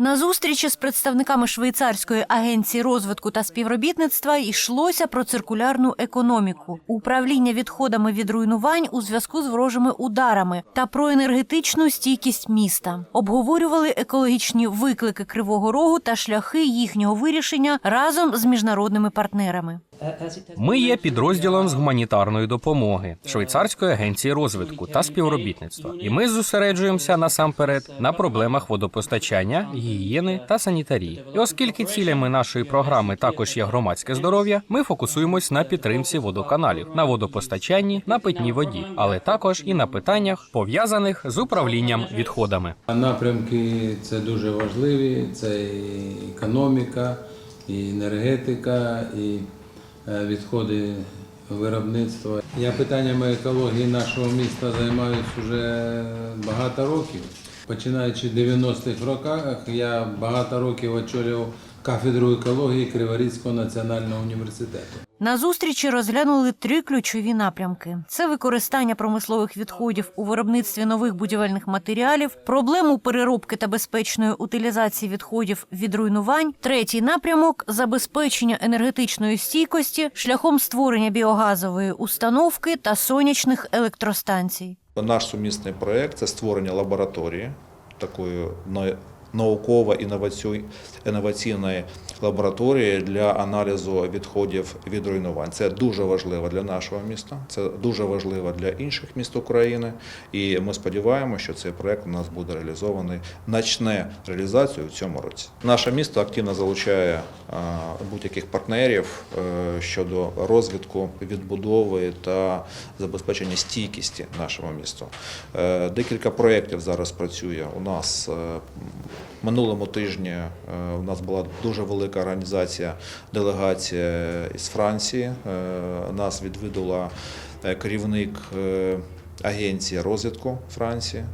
На зустрічі з представниками швейцарської агенції розвитку та співробітництва йшлося про циркулярну економіку, управління відходами від руйнувань у зв'язку з ворожими ударами та про енергетичну стійкість міста. Обговорювали екологічні виклики Кривого Рогу та шляхи їхнього вирішення разом з міжнародними партнерами. Ми є підрозділом з гуманітарної допомоги швейцарської агенції розвитку та співробітництва, і ми зосереджуємося насамперед на проблемах водопостачання, гігієни та санітарії. І оскільки цілями нашої програми також є громадське здоров'я, ми фокусуємось на підтримці водоканалів, на водопостачанні, на питній воді, але також і на питаннях пов'язаних з управлінням відходами. Напрямки це дуже важливі, це і економіка, і енергетика, і відходи виробництва. Я питаннями екології нашого міста займаюся вже багато років. Починаючи в 90-х роках, я багато років очолював кафедру екології Криворізького національного університету. На зустрічі розглянули три ключові напрямки: це використання промислових відходів у виробництві нових будівельних матеріалів, проблему переробки та безпечної утилізації відходів від руйнувань. Третій напрямок забезпечення енергетичної стійкості шляхом створення біогазової установки та сонячних електростанцій. Наш сумісний проєкт це створення лабораторії, такої на- науково-інноваційної лабораторії для аналізу відходів від руйнувань. Це дуже важливо для нашого міста, це дуже важливо для інших міст України. І ми сподіваємося, що цей проєкт у нас буде реалізований, начне реалізацію в цьому році. Наше місто активно залучає будь-яких партнерів е, щодо розвитку, відбудови та забезпечення стійкості нашого міста. Е, Декілька проєктів зараз працює у нас. Минулому тижні е, у нас була дуже велика організація, делегація із Франції. Е, Нас відвідала е, керівник агенції розвитку Франції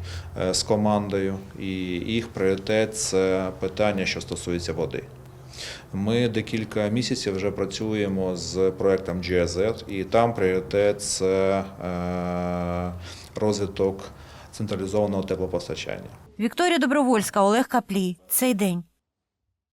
з командою, і їх пріоритет це питання, що стосується води. Ми декілька місяців вже працюємо з проектом GIZ, і там пріоритет це розвиток централізованого теплопостачання. Вікторія Добровольська, Олег Каплій. Цей день.